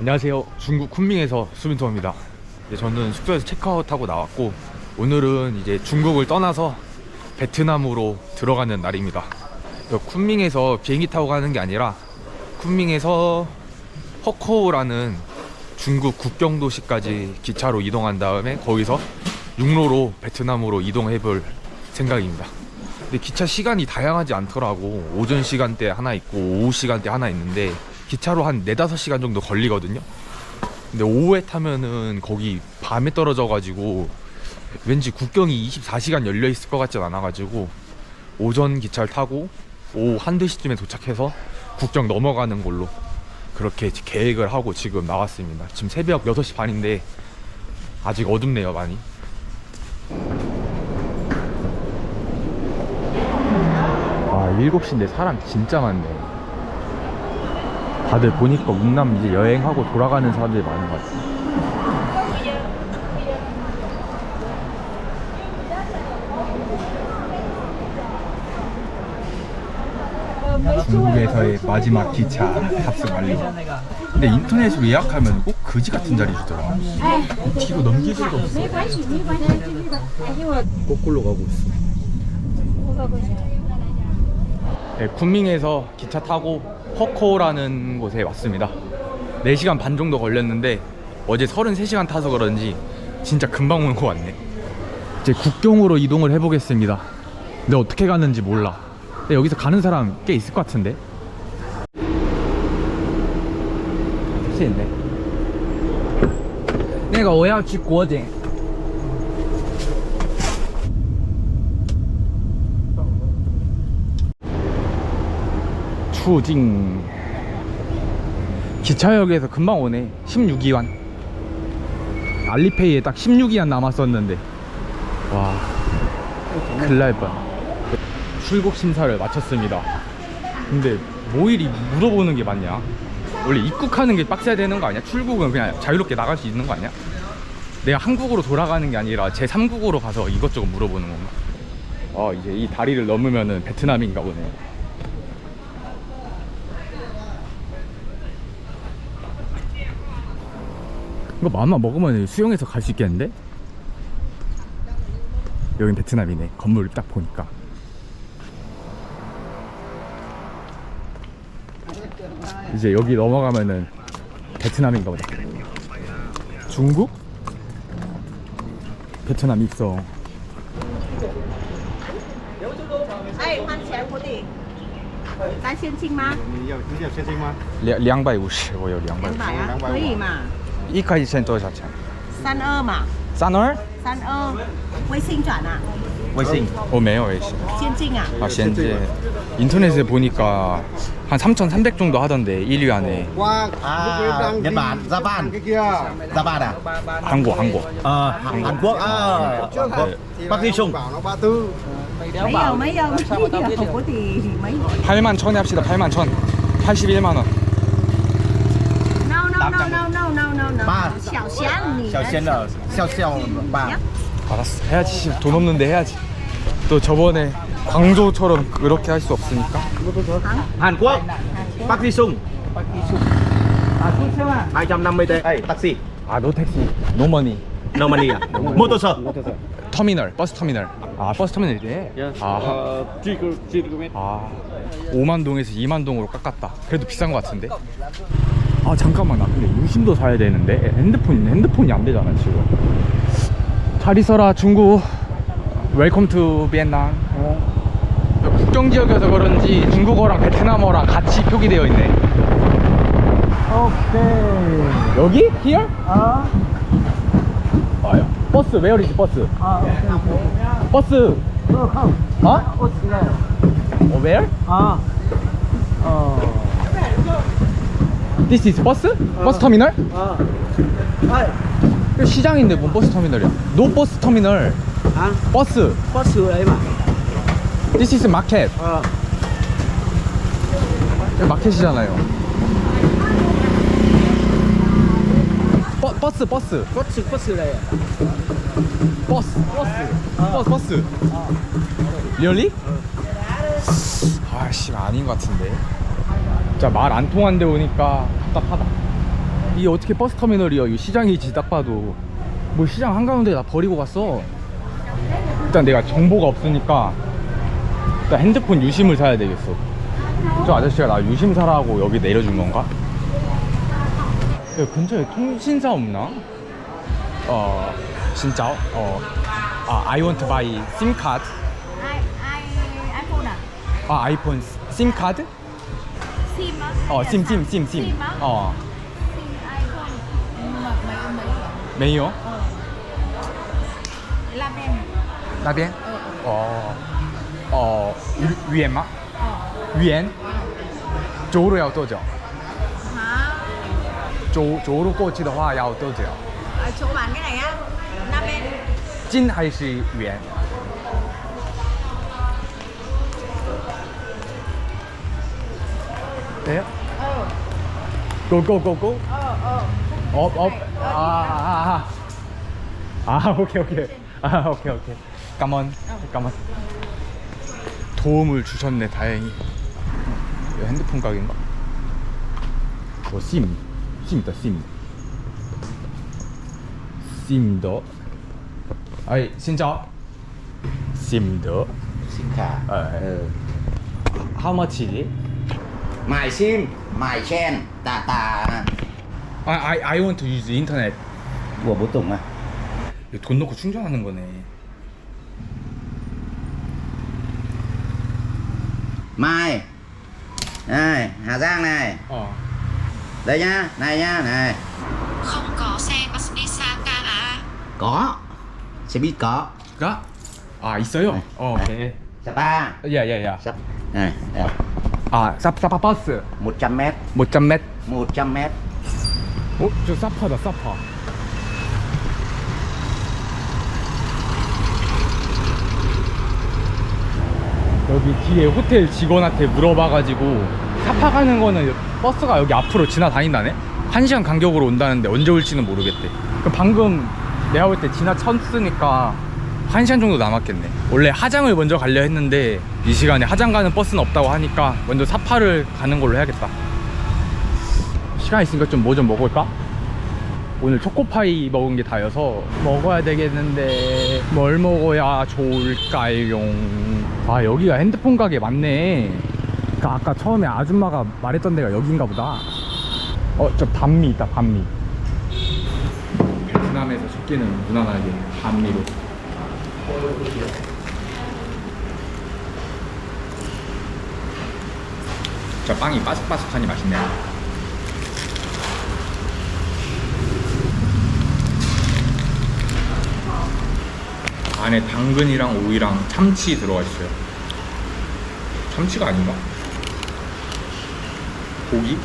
안녕하세요. 중국 쿤밍에서 수빈토입니다. 이제 저는 숙소에서 체크아웃하고 나왔고 오늘은 이제 중국을 떠나서 베트남으로 들어가는 날입니다. 그 쿤밍에서 비행기 타고 가는 게 아니라 쿤밍에서 허코우라는 중국 국경 도시까지 기차로 이동한 다음에 거기서 육로로 베트남으로 이동해 볼 생각입니다. 근데 기차 시간이 다양하지 않더라고. 오전 시간대 하나 있고 오후 시간대 하나 있는데 기차로 한 4, 5시간 정도 걸리거든요. 근데 오후에 타면은 거기 밤에 떨어져 가지고 왠지 국경이 24시간 열려 있을 것 같진 않아 가지고 오전 기차를 타고 오후 한두 시쯤에 도착해서 국경 넘어가는 걸로 그렇게 계획을 하고 지금 나왔습니다. 지금 새벽 6시 반인데 아직 어둡네요, 많이. 아, 7시인데 사람 진짜 많네. 다들 보니까 운남 이제 여행하고 돌아가는 사람들이 많은 것 같아요. 중국에서의 마지막 기차 탑승 완료. 근데 인터넷으로 예약하면 꼭 그지 같은 자리 주더라. 뒤로 넘길 수가 없어. 거꾸로 가고 있어. 네, 군민에서 기차 타고 허코라는 곳에 왔습니다. 4시간 반 정도 걸렸는데 어제 33시간 타서 그런지 진짜 금방 온 것 같네. 이제 국경으로 이동을 해보겠습니다. 근데 어떻게 가는지 몰라. 근데 여기서 가는 사람 꽤 있을 것 같은데. 택시 있네. 那个我要去国景， 出境기차역에서 금방 오네. 16위안 알리페이에 딱 16위안 남았었는데. 와 큰일 날뻔. 출국 심사를 마쳤습니다. 근데 뭐 이리 물어보는 게 맞냐? 원래 입국하는 게 빡세야 되는 거 아니야? 출국은 그냥 자유롭게 나갈 수 있는 거 아니야? 내가 한국으로 돌아가는 게 아니라 제 3국으로 가서 이것저것 물어보는 건가? 아 이제 이 다리를 넘으면은 베트남인가 보네 이거 마음만 먹으면 수영해서 갈 수 있겠는데? 여긴 베트남이네 건물 딱 보니까 이제 여기 넘어가면은 베트남인가 보다 중국? 베트남 있어 哎，换钱不对，单现金吗？你要你要现金吗？两两百五十我有两百两百啊，可以嘛？ 一块钱多少钱？三二嘛，三二三二，微信转啊，微信我没有微信现金啊， 아 현재 인터넷에 보니까 한 3,300 정도 하던데 1위 안에 哇 À, Nhật Bản, Japan. cái kia Japan à? 한국 한국 Ờ, Hàn, Hàn Quốc, ờ, Hàn Quốc. Bắc Đi Sung. bảo nó ba tư mấy giờ mấy giờ mấy giờ có thì mấy 8만 천에 합시다 8만 천 81만 원 no no no Ba. 小香你 Xiao Xian ở, Xiao Xiao ba. 알았어 해야지 씨, 돈 없는데 해야지 또 저번에 광조처럼 그렇게 할 수 없으니까 Hàn Quốc, Bắc Đi Sung. 250 tệ. Ê, taxi. 아 노택시 노머니 Normandy à? Mô tô sơ. 터미널 버스 터미널 아 버스 터미널이래 아, 아 5만 동에서 2만 동으로 깎았다 그래도 비싼 것 같은데 아 잠깐만. 나 근데 유심도 사야 되는데. 핸드폰 핸드폰이 안 되잖아 지금. 잘 있어라 중국 웰컴 투 비엔남 국경 지역이어서 그런지 중국어랑 베트남어랑 같이 표기되어 있네. 오케이. 여기? Here? 아. 아야 버스. Where is 버스? 버스. 어? 어 where? 아 어. This is 버스? 버스 터미널? 이거 시장인데 뭔 버스 터미널이야? 노 버스 터미널. 버스. bớt sửa đấy mà. This is market 여기 마켓이잖아요. 버, 버스 버스. sửa đây. à? 버스 버스. 버스 버스. 리얼리? 아씨 아닌 것 같은데 진짜 말 안 통한 데 오니까 답답하다 이게 어떻게 버스 터미널이야? 이 시장이지 딱 봐도. 뭐 시장 한가운데 나 버리고 갔어. 일단 내가 정보가 없으니까 일단 핸드폰 유심을 사야 되겠어. 저 아저씨가 나 유심 사라고 여기 내려준 건가? 야, 근처에 통신사 없나? 어, 진짜? 어, 아, I want to buy SIM card. ai iphone à 아, 아이폰 SIM 카 哦，信信信信哦。没有。那边。那边。哦。哦，远吗？远。走路要多久？好？走走路过去的话要多久？走完跟来呀，那边。近还是远？ 네? ờ Go go go go. 업, 업. 아, 아, 아. 아, 오케이, 오케이. 아, 오케이, 오케이. 까만, 까만. 도움을 주셨네, 다행히. 이거 핸드폰 가게인가? 뭐, 심. 심이다, 심. 심더. 아이, 진짜. 심더. Xin cả Ờ. ừ. How much is it? Mài sim Mài chen Tà tà I, I, I want to use the internet. Của bố Tùng à 이거 돈 넣고 충전하는 거네. Mai Này Hà Giang này 어. Đây nhá Này nhá Này Không có xe bus đi xa cả à? Có Xe buýt có 가? 아 있어요? 네. 어, 오케이. Sapa 야야야. Sắp Này đây. 아 사, 사파 버스 100 mét 못 잠맷. 100 mét 어? 저 사파다 사파. 여기 뒤에 호텔 직원한테 물어봐가지고 사파 가는 거는 버스가 여기 앞으로 지나다닌다네? 한 시간 간격으로 온다는데 언제 올지는 모르겠대. 그럼 방금 내가 볼 때 지나쳤으니까 한 시간 정도 남았겠네. 원래 하장을 먼저 가려 했는데 이 시간에 하장 가는 버스는 없다고 하니까 먼저 사파를 가는 걸로 해야겠다. 시간 있으니까 좀 뭐 좀 먹을까? 오늘 초코파이 먹은 게 다여서 먹어야 되겠는데 뭘 먹어야 좋을까요? 아 여기가 핸드폰 가게 맞네 그 아까 처음에 아줌마가 말했던 데가 여긴가 보다 어 저 반미 있다 반미 베트남에서 속기는 무난하게 반미로 저 빵이 바삭바삭하니 맛있네 안에 당근이랑 오이랑 참치 들어가 있어요. 참치가 아닌가? 고기?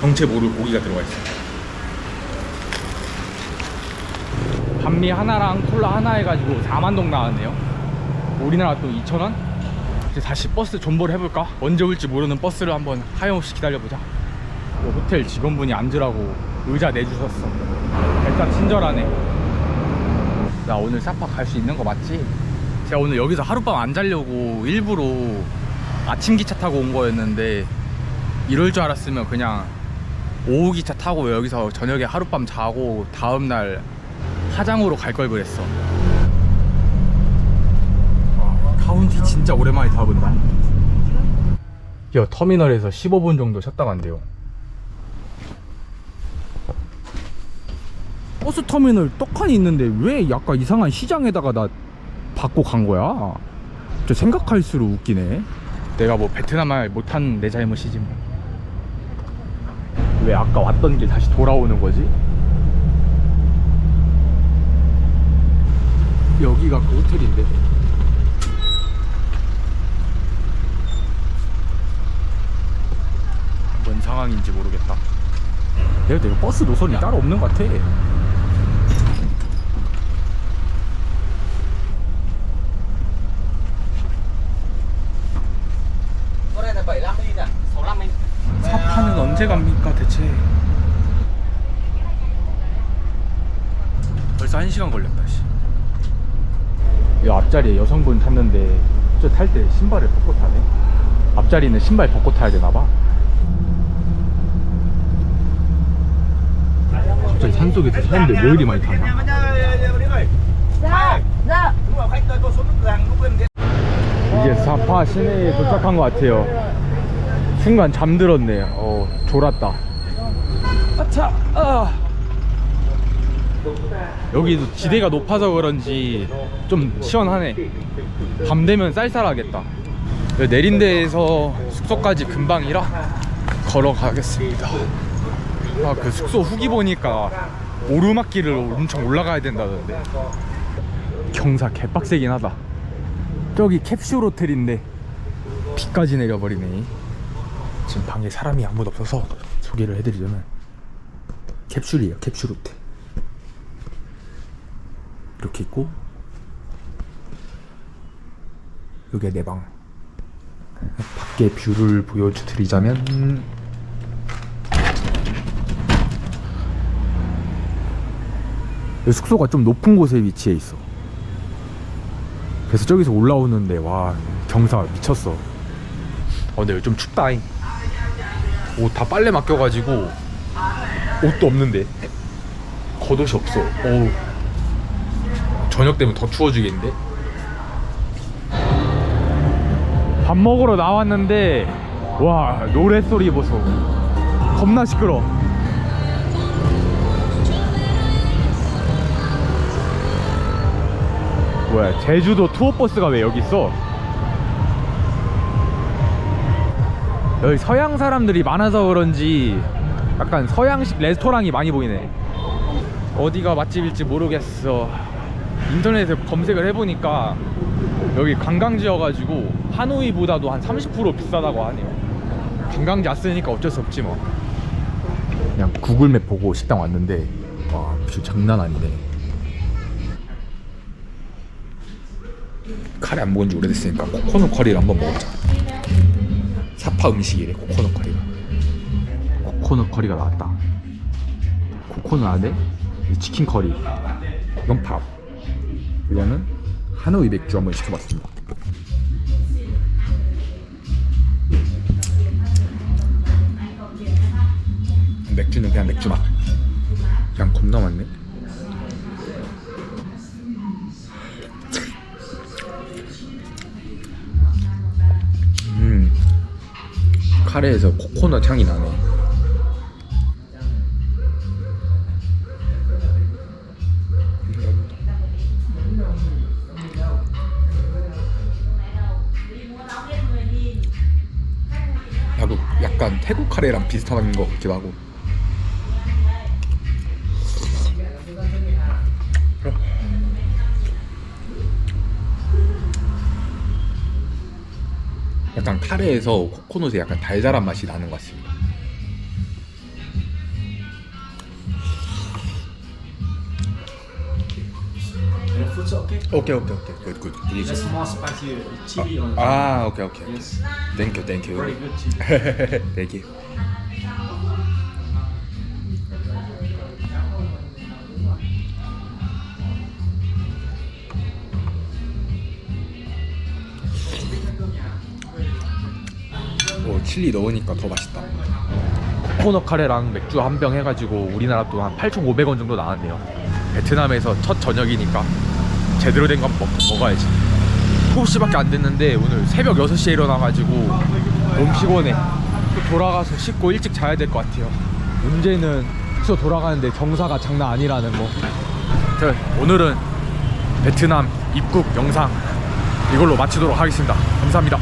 정체 모를 고기가 들어가 있어요. 반미 하나랑 콜라 하나 해가지고 4만 동 나왔네요. 우리나라 또 2천 원? 이제 다시 버스 존버를 해볼까? 언제 올지 모르는 버스를 한번 하염없이 기다려보자. 뭐 호텔 직원분이 앉으라고 의자 내주셨어. 일단 친절하네. 나 오늘 사파 갈 수 있는 거 맞지? 제가 오늘 여기서 하룻밤 안 자려고 일부러 아침 기차 타고 온 거였는데 이럴 줄 알았으면 그냥 오후 기차 타고 여기서 저녁에 하룻밤 자고 다음날 화장으로 갈 걸 그랬어 와, 카운티 진짜 오랜만에 타본다 야 터미널에서 15분 정도 쉬었다 간대요 버스 터미널 떡하니 있는데 왜 약간 이상한 시장에다가 나 받고 간 거야? 저 생각할수록 웃기네. 내가 뭐 베트남 말 못한 내 잘못이지 뭐. 왜 아까 왔던 길 다시 돌아오는 거지? 여기가 그 호텔인데. 뭔 상황인지 모르겠다. 내가 내가 버스 노선이 따로 없는 것 같아. Có đây là 75 inch à? 65 inch. 사파는 언제 갑니까 대체? 벌써 한 시간 걸렸다. 씨. 이 앞자리에 여성분 탔는데 저 탈 때 신발을 벗고 타네. 앞자리는 신발 벗고 타야 되나 봐. 산속에서 사람들 왜 이리 많이 타냐? 이제 사파 시내에 도착한 것 같아요. 순간 잠들었네. 어, 졸았다. 아차, 아. 여기도 지대가 높아서 그런지 좀 시원하네. 밤 되면 쌀쌀하겠다. 내린 데에서 숙소까지 금방이라 걸어가겠습니다. 아, 그 숙소 후기 보니까 오르막길을 엄청 올라가야 된다던데. 경사 개빡세긴 하다. 저기 캡슐 호텔인데 비까지 내려버리네. 지금 방에 사람이 아무도 없어서 소개를 해드리자면 캡슐이에요. 캡슐 호텔. 이렇게 있고 여기가 내 방. 밖에 뷰를 보여드리자면 여기 숙소가 좀 높은 곳에 위치해 있어. 그래서 저기서 올라오는데 와 경사 미쳤어. 어 근데 좀 춥다잉. 옷다 빨래 맡겨가지고 옷도 없는데 겉옷이 없어. 어우 저녁 되면 더 추워지겠는데? 밥 먹으러 나왔는데 와 노래 소리 보소. 겁나 시끄러. 뭐야 제주도 투어버스가 왜 여기 있어? 여기 서양 사람들이 많아서 그런지 약간 서양식 레스토랑이 많이 보이네. 어디가 맛집일지 모르겠어. 인터넷에 검색을 해보니까 여기 관광지여가지고 하노이보다도 한 30% 비싸다고 하네요. 관광지 왔으니까 어쩔 수 없지 뭐. 그냥 구글맵 보고 식당 왔는데 와뷰 장난 아니네 카레 안 먹은 지 오래됐으니까 코코넛 커리를 한번 먹어보자. 사파 음식이래 코코넛 커리가. 코코넛 커리가 나왔다. 코코넛 안에 이 치킨 커리. 이건 밥 이거는 하노이 맥주 한번 시켜봤습니다. 맥주는 그냥 맥주 맛. 그냥 겁나 많네 카레에서 코코넛 향이 나네. 나도 약간 태국 카레랑 비슷한 것 같기도 하고 약간 카레에서 코코넛의 약간 달달한 맛이 나는 것 같습니다. 오케이 오케이 오케이 굿 굿. Spicy chili on top. 아 오케이 오케이. Yes. 땡큐 땡큐. Very good 칠리 넣으니까 더 맛있다. 코코넛 카레랑 맥주 한 병 해가지고 우리나라 돈 한 8,500원 정도 나왔네요. 베트남에서 첫 저녁이니까 제대로 된 건 먹어야지. 7시밖에 안 됐는데 오늘 새벽 6시에 일어나가지고 너무 피곤해. 또 돌아가서 씻고 일찍 자야 될 것 같아요. 문제는 숙소 돌아가는데 경사가 장난 아니라는 거. 자, 오늘은 베트남 입국 영상 이걸로 마치도록 하겠습니다. 감사합니다.